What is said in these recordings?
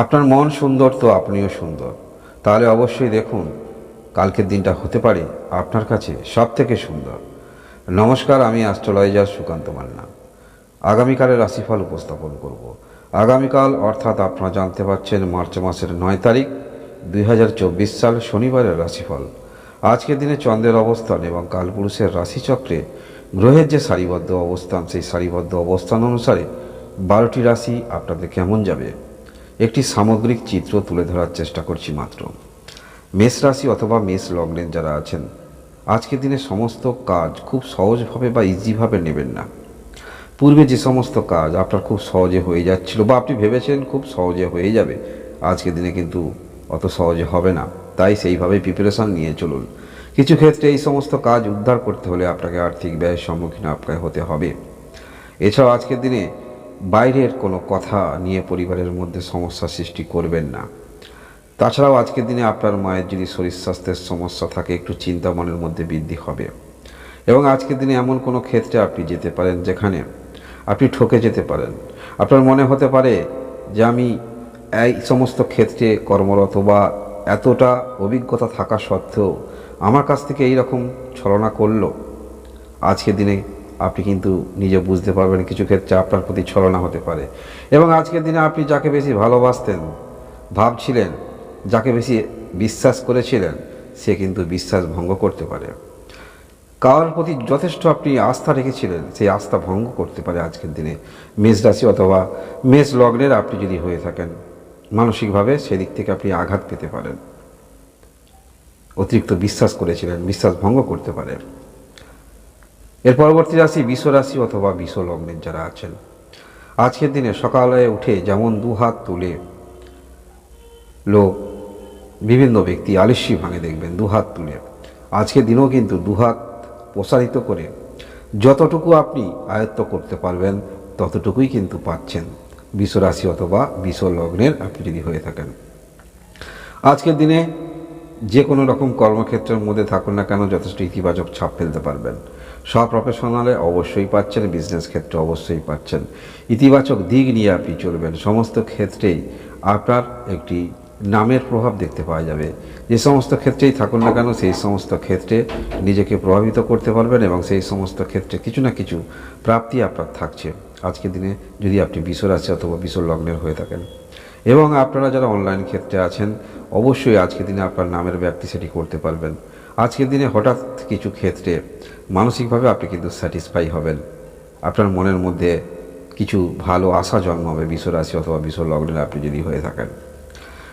আপনার মন সুন্দর তো আপনিও সুন্দর। তাহলে অবশ্যই দেখুন, কালকের দিনটা হতে পারে আপনার কাছে সব থেকে সুন্দর। নমস্কার, আমি অ্যাস্ট্রোলজার সুকান্ত মান্না। আগামীকালের রাশিফল উপস্থাপন করব। আগামীকাল, অর্থাৎ আপনারা জানতে পারছেন মার্চ মাসের নয় তারিখ, দুই হাজার চব্বিশ সাল শনিবারের রাশিফল। আজকের দিনে চন্দ্রের অবস্থান এবং কালপুরুষের রাশিচক্রে গ্রহের যে সারিবদ্ধ অবস্থান, সেই সারিবদ্ধ অবস্থান অনুসারে বারোটি রাশি আপনাদের কেমন যাবে? একটি সামগ্রিক চিত্র তুলে ধরার চেষ্টা করছি মাত্র। মেষ রাশি অথবা মেষ লগ্নের যারা আছেন আজকের দিনে সমস্ত কাজ খুব সহজভাবে বা ইজিভাবে নেবেন না। পূর্বে যে সমস্ত কাজ আপনার খুব সহজে হয়ে যাচ্ছিল বা আপনি ভেবেছেন খুব সহজে হয়ে যাবে আজকের দিনে কিন্তু অত সহজে হবে না। তাই সেইভাবে প্রিপারেশান নিয়ে চলুন। কিছু ক্ষেত্রে এই সমস্ত কাজ উদ্ধার করতে হলে আপনাকে আর্থিক ব্যয়ের সম্মুখীন আপনাকে হতে হবে। এছাড়াও আজকের দিনে বাইরের কোনো কথা নিয়ে পরিবারের মধ্যে সমস্যা সৃষ্টি করবেন না। তাছাড়াও আজকের দিনে আপনার মায়ের যদি শরীর স্বাস্থ্যের সমস্যা থাকে, একটু চিন্তা মনের মধ্যে বৃদ্ধি হবে। এবং আজকের দিনে এমন কোনো ক্ষেত্রে আপনি যেতে পারেন যেখানে আপনি ঠকে যেতে পারেন। আপনার মনে হতে পারে যে আমি এই সমস্ত ক্ষেত্রে কর্মরত বা এতটা অভিজ্ঞতা থাকা সত্ত্বেও আমার কাছ থেকে এই রকম ছলনা করল। আজকের দিনে আপনি কিন্তু নিজে বুঝতে পারবেন কিছু ক্ষেত্রে আপনার প্রতি ছলনা হতে পারে। এবং আজকের দিনে আপনি যাকে বেশি ভালোবাসতেন, ভাবছিলেন, যাকে বেশি বিশ্বাস করেছিলেন, সে কিন্তু বিশ্বাস ভঙ্গ করতে পারে। কারোর প্রতি যথেষ্ট আপনি আস্থা রেখেছিলেন, সেই আস্থা ভঙ্গ করতে পারে আজকের দিনে। মেষ রাশি অথবা মেষ লগ্নের আপনি যদি হয়ে থাকেন, মানসিকভাবে সেদিক থেকে আপনি আঘাত পেতে পারেন। অতিরিক্ত বিশ্বাস করেছিলেন, বিশ্বাস ভঙ্গ করতে পারে এর পরবর্তী রাশি বিষ রাশি অথবা বিষ লগ্নের যারা আছেন। আজকের দিনে সকালে উঠে যেমন দু হাত তুলে লোক বিভিন্ন ব্যক্তি আলস্যি ভাঙে দেখবেন, দু হাত তুলে। আজকের দিনেও কিন্তু দু হাত প্রসারিত করে যতটুকু আপনি আয়ত্ত করতে পারবেন, ততটুকুই কিন্তু পাচ্ছেন। বিষ রাশি অথবা বিষ লগ্নের আপনি যদি হয়ে থাকেন। আজকের দিনে যে কোনো রকম কর্মক্ষেত্রের মধ্যে থাকুন না কেন, যথেষ্ট ইতিবাচক ছাপ ফেলতে পারবেন। সব প্রফেশনালে অবশ্যই পাচ্ছেন বিজনেস ক্ষেত্রে অবশ্যই পাচ্ছেন। ইতিবাচক দিক নিয়ে আপনি চলবেন। সমস্ত ক্ষেত্রেই আপনার একটি নামের প্রভাব দেখতে পাওয়া যাবে। যে সমস্ত ক্ষেত্রেই থাকুন না কেন, সেই সমস্ত ক্ষেত্রে নিজেকে প্রভাবিত করতে পারবেন এবং সেই সমস্ত ক্ষেত্রে কিছু না কিছু প্রাপ্তি আপনার থাকছে। আজকের দিনে যদি আপনি বিশ্ব রাশি অথবা বিশ্ব লগ্নের হয়ে থাকেন। এবং আপনারা যারা অনলাইন ক্ষেত্রে আছেন, অবশ্যই আজকের দিনে আপনার নামের ব্যক্তি সেটি করতে পারবেন। আজকের দিনে হঠাৎ কিছু ক্ষেত্রে মানসিকভাবে আপনি কিন্তু স্যাটিসফাই হবেন। আপনার মনের মধ্যে কিছু ভালো আশা জন্মাবে বিশ্ব রাশি অথবা বিশ্ব লগ্নের আপনি যদি হয়ে থাকেন।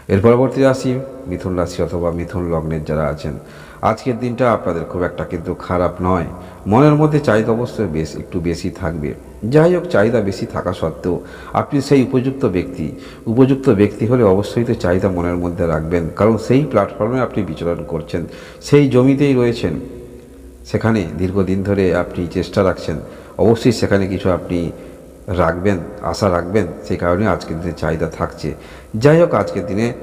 এর পরবর্তী রাশি, মিথুন রাশি অথবা মিথুন লগ্নের যারা আছেন, আজকের দিনটা আপনাদের খুব একটা কিন্তু খারাপ নয়। মনের মধ্যে চাহিদা অবশ্যই বেশ, একটু বেশি থাকবে। যাই হোক, চাহিদা বেশি থাকা সত্ত্বেও আপনি সেই উপযুক্ত ব্যক্তি উপযুক্ত ব্যক্তি হলে অবশ্যই তো চাহিদা মনের মধ্যে রাখবেন। কারণ সেই প্ল্যাটফর্মে আপনি বিচরণ করছেন, সেই জমিতেই রয়েছেন। সেখানে দীর্ঘদিন ধরে আপনি চেষ্টা রাখছেন, অবশ্যই সেখানে কিছু আপনি রাখবেন, আশা রাখবেন সেই কারণে আজকের দিনে চাহিদা থাকছে। যাই হোক, আজকের দিনে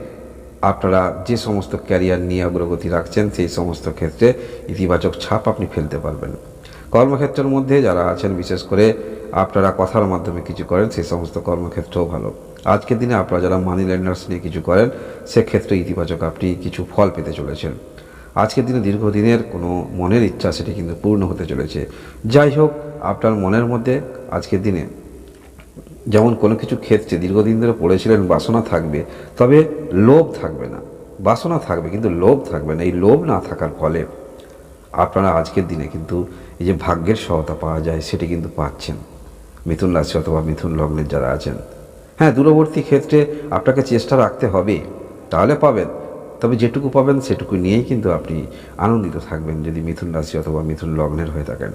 আপনারা যে সমস্ত ক্যারিয়ার নিয়ে অগ্রগতি রাখছেন, সেই সমস্ত ক্ষেত্রে ইতিবাচক ছাপ আপনি ফেলতে পারবেন। কর্মক্ষেত্রের মধ্যে যারা আছেন, বিশেষ করে আপনারা কথার মাধ্যমে কিছু করেন, সেই সমস্ত কর্মক্ষেত্রেও ভালো। আজকের দিনে আপনারা যারা মানি ল্যান্ডার্স নিয়ে কিছু করেন, সেক্ষেত্রে ইতিবাচক আপনি কিছু ফল পেতে চলেছেন। আজকের দিনে দীর্ঘদিনের কোনো মনের ইচ্ছা সেটি কিন্তু পূর্ণ হতে চলেছে। যাই হোক, আপনার মনের মধ্যে আজকের দিনে যেমন কোনো কিছু ক্ষেত্রে দীর্ঘদিন ধরে পড়েছিলেন, বাসনা থাকবে, তবে লোভ থাকবে না। বাসনা থাকবে, কিন্তু লোভ থাকবে না। এই লোভ না থাকার ফলে আপনারা আজকের দিনে কিন্তু এই যে ভাগ্যের সহায়তা পাওয়া যায়, সেটি কিন্তু পাচ্ছেন। মিথুন রাশি অথবা মিথুন লগ্নের যারা আছেন। হ্যাঁ দূরবর্তী ক্ষেত্রে আপনাকে চেষ্টা রাখতে হবে। তাহলে পাবেন। তবে যেটুকু পাবেন সেটুকু নিয়েই কিন্তু আপনি আনন্দিত থাকবেন যদি মিথুন রাশি অথবা মিথুন লগ্নের হয়ে থাকেন।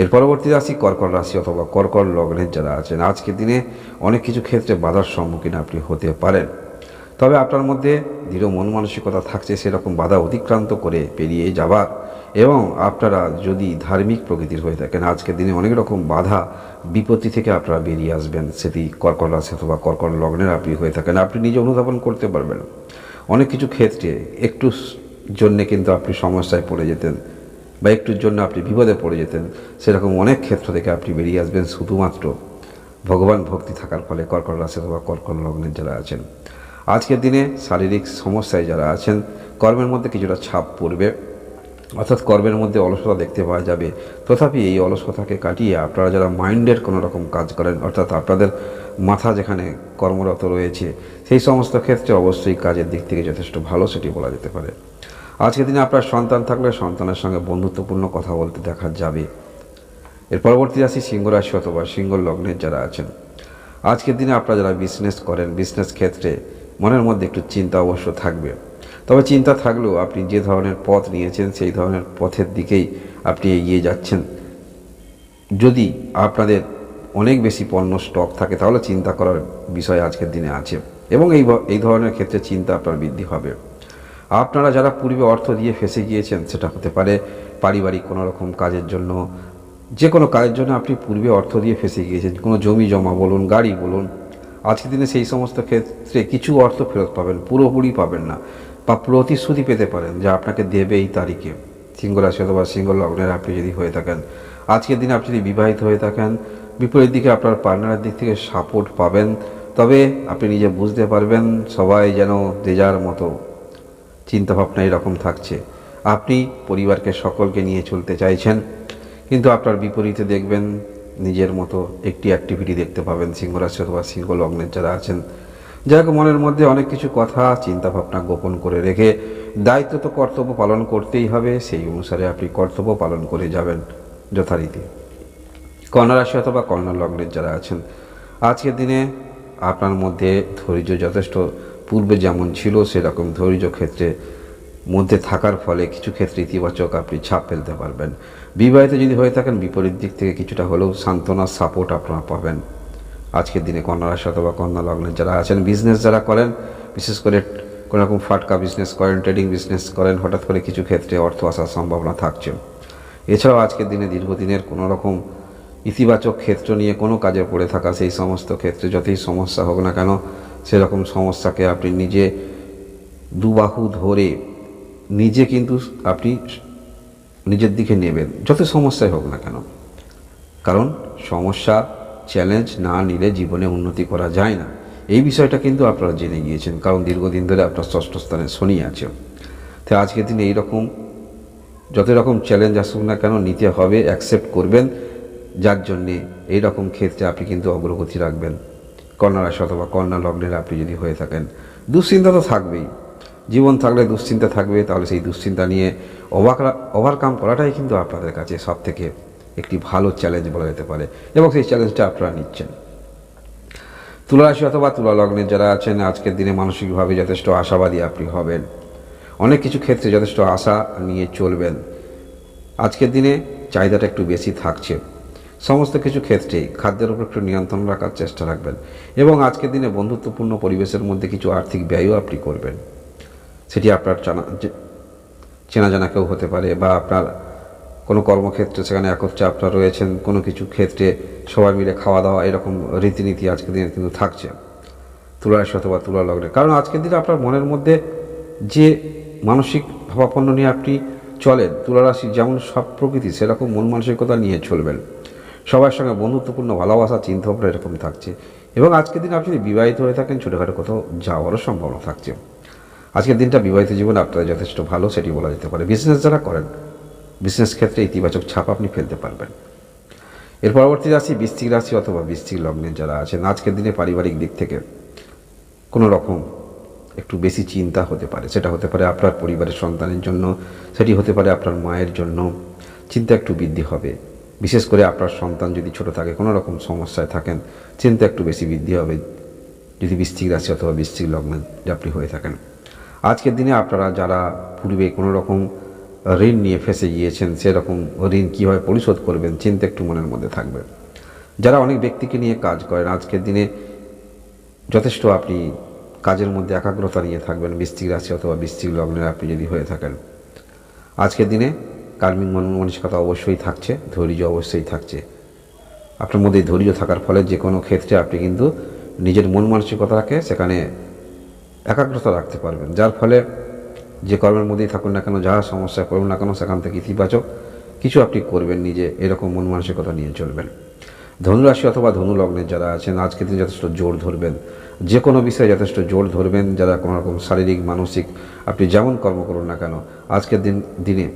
এর পরবর্তী রাশি কর্কট রাশি অথবা কর্কট লগ্নের যারা আছেন, আজকের দিনে অনেক কিছু ক্ষেত্রে বাধার সম্মুখীন আপনি হতে পারেন। তবে আপনার মধ্যে দৃঢ় মন মানসিকতা থাকছে, সেরকম বাধা অতিক্রান্ত করে পেরিয়ে যাবার এবং আপনারা যদি ধার্মিক প্রকৃতির হয়ে থাকেন, আজকের দিনে অনেক রকম বাধা, বিপত্তি থেকে আপনারা বেরিয়ে আসবেন। সেটি কর্কট রাশি অথবা কর্কট লগ্নের আপনি হয়ে থাকেন। আপনি নিজে অনুধাবন করতে পারবেন। অনেক কিছু ক্ষেত্রে একটু জন্যে কিন্তু আপনি সমস্যায় পড়ে যেতেন বা একটুর জন্য আপনি বিপদে পড়ে যেতেন, সেরকম অনেক ক্ষেত্র থেকে আপনি বেরিয়ে আসবেন শুধুমাত্র ভগবান ভক্তি থাকার ফলে কর্কট রাশি অথবা কর্কট লগ্নের যারা আছেন। আজকের দিনে শারীরিক সমস্যায় যারা আছেন, কর্মের মধ্যে কিছুটা ছাপ পড়বে, অর্থাৎ কর্মের মধ্যে অলসতা দেখতে পাওয়া যাবে। তথাপি এই অলসতাকে কাটিয়ে আপনারা যারা মাইন্ডের কোনো রকম কাজ করেন, অর্থাৎ আপনাদের মাথা যেখানে কর্মরত রয়েছে, সেই সমস্ত ক্ষেত্রে অবশ্যই কাজের দিক থেকে যথেষ্ট ভালো সেটি বলা যেতে পারে। আজকের দিনে আপনার সন্তান থাকলে সন্তানের সঙ্গে বন্ধুত্বপূর্ণ কথা বলতে দেখা যাবে। এর পরবর্তী রাশি সিংহ রাশি অথবা সিংহ লগ্নের যারা আছেন। আজকের দিনে আপনারা যারা বিজনেস করেন বিজনেস ক্ষেত্রে মনের মধ্যে একটু চিন্তা অবশ্য থাকবে। তবে চিন্তা থাকলেও আপনি যে ধরনের পথ নিয়েছেন, সেই ধরনের পথের দিকেই আপনি এগিয়ে যাচ্ছেন। যদি আপনাদের অনেক বেশি পণ্য স্টক থাকে, তাহলে চিন্তা করার বিষয় আজকের দিনে আছে। এবং এই এই ধরনের ক্ষেত্রে চিন্তা আপনার বৃদ্ধি হবে। আপনারা যারা পূর্বে অর্থ দিয়ে ফেসে গিয়েছেন, সেটা হতে পারে পারিবারিক কোনো রকম কাজের জন্য, যে কোনো কাজের জন্য আপনি পূর্বে অর্থ দিয়ে ফেসে গিয়েছেন, কোনো জমি জমা বলুন, গাড়ি বলুন, আজকের দিনে সেই সমস্ত ক্ষেত্রে কিছু অর্থ ফেরত পাবেন, পুরোপুরি পাবেন না, বা প্রতিশ্রুতি পেতে পারেন যা আপনাকে দেবে এই তারিখে। সিংহ রাশি অথবা সিংহ লগ্নের আপনি যদি হয়ে থাকেন, আজকের দিনে আপনি যদি বিবাহিত হয়ে থাকেন বিপরীত দিকে আপনার পার্টনারের দিক থেকে সাপোর্ট পাবেন। তবে আপনি নিজে বুঝতে পারবেন, সবাই যেন যে যার মতো চিন্তাভাবনা এরকম থাকছে। আপনি পরিবারকে, সকলকে নিয়ে চলতে চাইছেন, কিন্তু আপনার বিপরীতে দেখবেন নিজের মতো একটি অ্যাক্টিভিটি দেখতে পাবেন, সিংহরাশি অথবা সিংহ লগ্নের যারা আছেন। যাকে, মনের মধ্যে অনেক কিছু কথা, চিন্তাভাবনা গোপন করে রেখে দায়িত্ব তো কর্তব্য পালন করতেই হবে, সেই অনুসারে আপনি কর্তব্য পালন করে যাবেন যথারীতি। কন্যা রাশি অথবা কন্যা লগ্নের যারা আছেন, আজকের দিনে আপনার মধ্যে ধৈর্য যথেষ্ট। পূর্বে যেমন ছিল, সেরকম ধৈর্য ক্ষেত্রে মধ্যে থাকার ফলে কিছু ক্ষেত্রে ইতিবাচক আপনি ছাপ ফেলতে পারবেন। বিবাহিত যদি হয়ে থাকেন, বিপরীত দিক থেকে কিছুটা হলেও সান্ত্বনা সাপোর্ট আপনারা পাবেন। আজকের দিনে কন্যা রাশি অথবা কন্যা লগ্নের যারা আছেন বিজনেস যারা করেন, বিশেষ করে কোনো রকম ফাটকা বিজনেস করেন ট্রেডিং বিজনেস করেন, হঠাৎ করে কিছু ক্ষেত্রে অর্থ আসার সম্ভাবনা থাকছে। এছাড়াও আজকের দিনে দীর্ঘদিনের কোনোরকম রকম ইতিবাচক ক্ষেত্র নিয়ে কোনো কাজে পড়ে থাকা সেই সমস্ত ক্ষেত্রে যতই সমস্যা হোক না কেন, সেরকম সমস্যাকে আপনি নিজে দুবাহু ধরে নিজে কিন্তু আপনি নিজের দিকে নেবেন যত সমস্যাই হোক না কেন। কারণ সমস্যা চ্যালেঞ্জ না নিলে জীবনে উন্নতি করা যায় না। এই বিষয়টা কিন্তু আপনারা জেনে গিয়েছেন, কারণ দীর্ঘদিন ধরে আপনার ষষ্ঠ স্থানে শনি আছে। তো আজকের দিনে এইরকম যত রকম চ্যালেঞ্জ আসুক না কেন, নিতে হবে অ্যাকসেপ্ট করবেন। যার জন্যে এই রকম ক্ষেত্রে আপনি কিন্তু অগ্রগতি রাখবেন। কন্যা রাশি অথবা কন্যা লগ্নের আপনি যদি হয়ে থাকেন, দুশ্চিন্তা তো থাকবেই। জীবন থাকলে দুশ্চিন্তা থাকবে, তাহলে সেই দুশ্চিন্তা নিয়ে অবাক ওভারকাম করাটাই কিন্তু আপনাদের কাছে সব থেকে একটি ভালো চ্যালেঞ্জ বলা যেতে পারে এবং সেই চ্যালেঞ্জটা আপনারা নিচ্ছেন। তুলা রাশি অথবা তুলা লগ্নের যারা আছেন, আজকের দিনে মানসিকভাবে যথেষ্ট আশাবাদী আপনি হবেন। অনেক কিছু ক্ষেত্রে যথেষ্ট আশা নিয়ে চলবেন। আজকের দিনে চাহিদাটা একটু বেশি থাকছে। সমস্ত কিছু ক্ষেত্রেই খাদ্যের উপর একটু নিয়ন্ত্রণ রাখার চেষ্টা রাখবেন এবং আজকের দিনে বন্ধুত্বপূর্ণ পরিবেশের মধ্যে কিছু আর্থিক ব্যয়ও আপনি করবেন। সেটি আপনার জানা চেনা জানা কেউ হতে পারে বা আপনার কোনো কর্মক্ষেত্রে সেখানে একত্রে আপনার রয়েছেন, কোনো কিছু ক্ষেত্রে সবাই মিলে খাওয়া দাওয়া এরকম রীতিনীতি আজকের দিনে কিন্তু থাকছে। তুলার অথবা তুলা লগ্নে। কারণ আজকের দিনে আপনার মনের মধ্যে যে মানসিক ভাবাপন্ন নিয়ে আপনি চলেন, তুলারাশি যেমন সব প্রকৃতি সেরকম মন মানসিকতা নিয়ে চলবেন। সবার সঙ্গে বন্ধুত্বপূর্ণ ভালোবাসা, চিন্তাভাবনা এরকম থাকছে। এবং আজকের দিনে আপনি যদি বিবাহিত হয়ে থাকেন, ছোটোখাটো কোথাও যাওয়ারও সম্ভাবনা থাকছে। আজকের দিনটা বিবাহিত জীবন আপনার যথেষ্ট ভালো, সেটি বলা যেতে পারে। বিজনেস যারা করেন বিজনেস ক্ষেত্রে ইতিবাচক ছাপ আপনি ফেলতে পারবেন। এর পরবর্তী রাশি বৃশ্চিক রাশি অথবা বৃশ্চিক লগ্নের যারা আছেন, আজকের দিনে পারিবারিক দিক থেকে কোনো রকম একটু বেশি চিন্তা হতে পারে। সেটা হতে পারে আপনার পরিবারের সন্তানের জন্য, সেটি হতে পারে আপনার মায়ের জন্য। চিন্তা একটু বৃদ্ধি হবে। বিশেষ করে আপনার সন্তান যদি ছোট থাকে, কোনো রকম সমস্যায় থাকেন, চিন্তা একটু বেশি বৃদ্ধি হবে। যদি বৃশ্চিক রাশি অথবা বৃশ্চিক লগ্নে আপনি হয়ে থাকেন। আজকের দিনে আপনারা যারা পূর্বে কোনো রকম ঋণ নিয়ে ফেসে গিয়েছেন, সেরকম ঋণ কীভাবে পরিশোধ করবেন, চিন্তা একটু মনের মধ্যে থাকবে। যারা অনেক ব্যক্তিকে নিয়ে কাজ করেন, আজকের দিনে যথেষ্ট আপনি কাজের মধ্যে একাগ্রতা নিয়ে থাকবেন, বৃশ্চিক রাশি অথবা বৃশ্চিক লগ্নের আপনি যদি হয়ে থাকেন। আজকের দিনে কার্মিক মন মানসিকতা অবশ্যই থাকছে, ধৈর্য অবশ্যই থাকছে। আপনার মধ্যে ধৈর্য থাকার ফলে যে কোনো ক্ষেত্রে আপনি কিন্তু নিজের মন মানসিকতাকে সেখানে একাগ্রতা রাখতে পারবেন। যার ফলে যে কর্মের মধ্যেই থাকুন না কেন, যা সমস্যা করুন না কেন, সেখান থেকে ইতিবাচক কিছু আপনি করবেন নিজে, এরকম মন মানসিকতা নিয়ে চলবেন। ধনুরাশি অথবা ধনু লগ্নের যারা আছেন, আজকে দিন যথেষ্ট জোর ধরবেন। যে কোনো বিষয়ে যথেষ্ট জোর ধরবেন, যারা কোনো রকম শারীরিক, মানসিক, আপনি যেমন কর্ম করুন না কেন, আজকের দিন, দিনে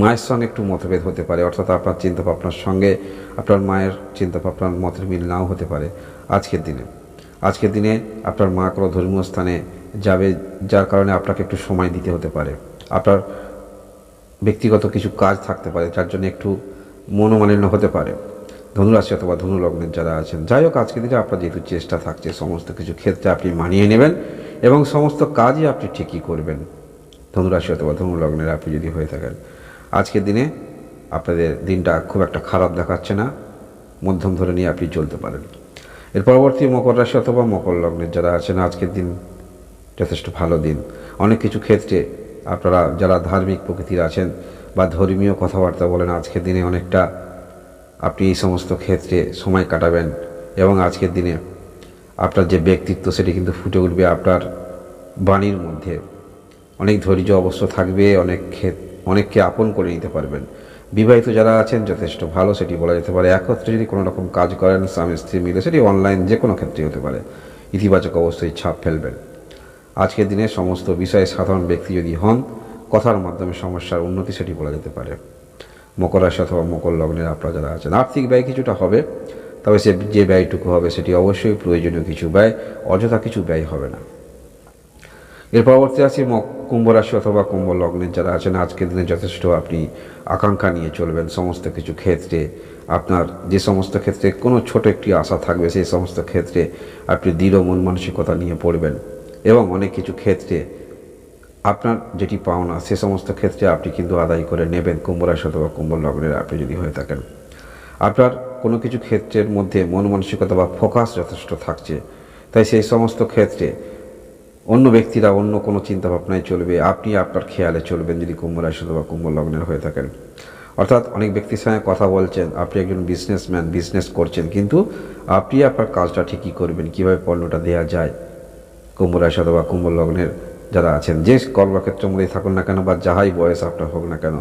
মায়ের সঙ্গে একটু মতভেদ হতে পারে, অর্থাৎ আপনার চিন্তা ভাবনার সঙ্গে আপনার মায়ের চিন্তা ভাবনার মতের মিল নাও হতে পারে আজকের দিনে। আজকের দিনে আপনার মা কোনো ধর্মীয় স্থানে যাবে, যার কারণে আপনাকে একটু সময় দিতে হতে পারে। আপনার ব্যক্তিগত কিছু কাজ থাকতে পারে, যার জন্য একটু মনোমালিন্য হতে পারে। ধনুরাশি অথবা ধনু লগ্নের যারা আছেন, যাই হোক আজকে দিনে আপনার যেহেতু চেষ্টা থাকছে, সমস্ত কিছু ক্ষেত্রে আপনি মানিয়ে নেবেন এবং সমস্ত কাজই আপনি ঠিকই করবেন। ধনুরাশি অথবা ধনু লগ্নের আপনি যদি হয়ে থাকেন আজকের দিনে আপনাদের দিনটা খুব একটা খারাপ দেখাচ্ছে না। মধ্যম ধরে নিয়ে আপনি চলতে পারেন। এর পরবর্তী মকর রাশি অথবা মকর লগ্নের যারা আছেন, আজকের দিন যথেষ্ট ভালো দিন। অনেক কিছু ক্ষেত্রে আপনারা যারা ধার্মিক প্রকৃতির আছেন বা ধর্মীয় কথাবার্তা বলেন, আজকের দিনে অনেকটা আপনি এই সমস্ত ক্ষেত্রে সময় কাটাবেন এবং আজকের দিনে আপনার যে ব্যক্তিত্ব সেটি কিন্তু ফুটে উঠবে আপনার বাণীর মধ্যে। অনেক ধৈর্য অবশ্য থাকবে, অনেক ক্ষেত অনেককে আপন করে নিতে পারবেন। বিবাহিত যারা আছেন, যথেষ্ট ভালো, সেটি বলা যেতে পারে। একত্রে যদি কোনো রকম কাজ করেন, স্বামী, স্ত্রী মিলে, সেটি অনলাইন যে কোনো ক্ষেত্রে হতে পারে। ইতিবাচক অবশ্যই ছাপ ফেলবেন। আজকের দিনে সমস্ত বিষয়ে সাধারণ ব্যক্তি যদি হন, কথার মাধ্যমে সমস্যার উন্নতি সেটি বলা যেতে পারে। মকর রাশি অথবা মকর লগ্নের আপনারা যারা আছেন, আর্থিক ব্যয় কিছুটা হবে, তবে সে যে ব্যয়টুকু হবে, সেটি অবশ্যই প্রয়োজনীয় কিছু ব্যয়, অযথা কিছু ব্যয় হবে না। এর পরবর্তী ম- কুম্ভ রাশি অথবা কুম্ভ লগ্নের যারা আছেন। আজকের দিনে যথেষ্ট আপনি আকাঙ্ক্ষা নিয়ে চলবেন। সমস্ত কিছু ক্ষেত্রে আপনার যে সমস্ত ক্ষেত্রে কোনো ছোট একটি আশা থাকবে, সেই সমস্ত ক্ষেত্রে আপনি দৃঢ় মন মানসিকতা নিয়ে পড়বেন এবং অনেক কিছু ক্ষেত্রে আপনার যেটি পাওনা, সে সমস্ত ক্ষেত্রে আপনি কিন্তু আদায় করে নেবেন। কুম্ভ রাশি অথবা কুম্ভ লগ্নের আপনি যদি হয়ে থাকেন। আপনার কোনো কিছু ক্ষেত্রের মধ্যে মন মানসিকতা বা ফোকাস যথেষ্ট থাকছে। তাই সেই সমস্ত ক্ষেত্রে অন্য ব্যক্তিরা অন্য কোনো চিন্তা ভাবনায় চলবে, আপনি আপনার খেয়ালে চলবেন যদি কুম্ভ রাশি অথবা কুম্ভ লগ্নের হয়ে থাকেন। অর্থাৎ অনেক ব্যক্তির সঙ্গে কথা বলছেন, আপনি একজন বিজনেসম্যান বিজনেস করছেন, কিন্তু আপনি আপনার কাজটা ঠিকই করবেন, কীভাবে পণ্যটা দেওয়া যায়। কুম্ভ রাশি অথবা কুম্ভ লগ্নের যারা আছেন, যে কর্মক্ষেত্রের মধ্যে থাকুন না কেন বা যাহাই বয়স আপনার হোক না কেন,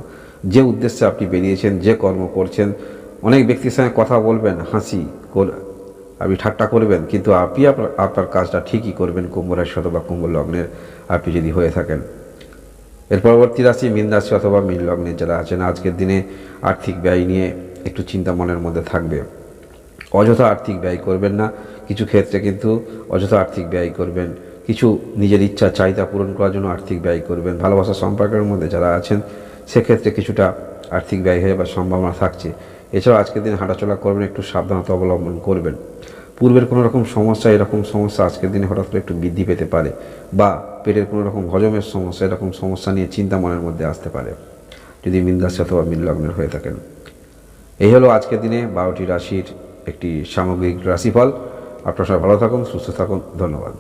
যে উদ্দেশ্যে আপনি বেরিয়েছেন, যে কর্ম করছেন, অনেক ব্যক্তির সঙ্গে কথা বলবেন, হাসি আপনি ঠাট্টা করবেন, কিন্তু আপনি আপনার আপনার কাজটা ঠিকই করবেন কুম্ভ রাশি অথবা কুম্ভ লগ্নের আপনি যদি হয়ে থাকেন। এর পরবর্তী রাশি মীন রাশি অথবা মীন লগ্নের যারা আছেন, আজকের দিনে আর্থিক ব্যয় নিয়ে একটু চিন্তা মনের মধ্যে থাকবে। অযথা আর্থিক ব্যয় করবেন না, কিছু ক্ষেত্রে কিন্তু অযথা আর্থিক ব্যয় করবেন, কিছু নিজের ইচ্ছা, চাহিদা পূরণ করার জন্য আর্থিক ব্যয় করবেন, ভালোবাসা সম্পর্কের মধ্যে যারা আছেন, সেক্ষেত্রে কিছুটা আর্থিক ব্যয় হয়ে যাবার সম্ভাবনা থাকছে। এছাড়াও আজকের দিন হাঁটাচলা করবেন, একটু সাবধানতা অবলম্বন করবেন। পূর্বের কোনো রকম সমস্যা, এরকম সমস্যা আজকের দিনে হঠাৎ করে একটু বৃদ্ধি পেতে পারে বা পেটের কোনো রকম হজমের সমস্যা, এরকম সমস্যা নিয়ে চিন্তা মনের মধ্যে আসতে পারে। যদি মিন্দাস অথবা মিনলগ্নের হয়ে থাকেন। এই হলো আজকের দিনে বারোটি রাশির একটি সামগ্রিক রাশিফল। আপনারা সবাই ভালো থাকুন, সুস্থ থাকুন। ধন্যবাদ।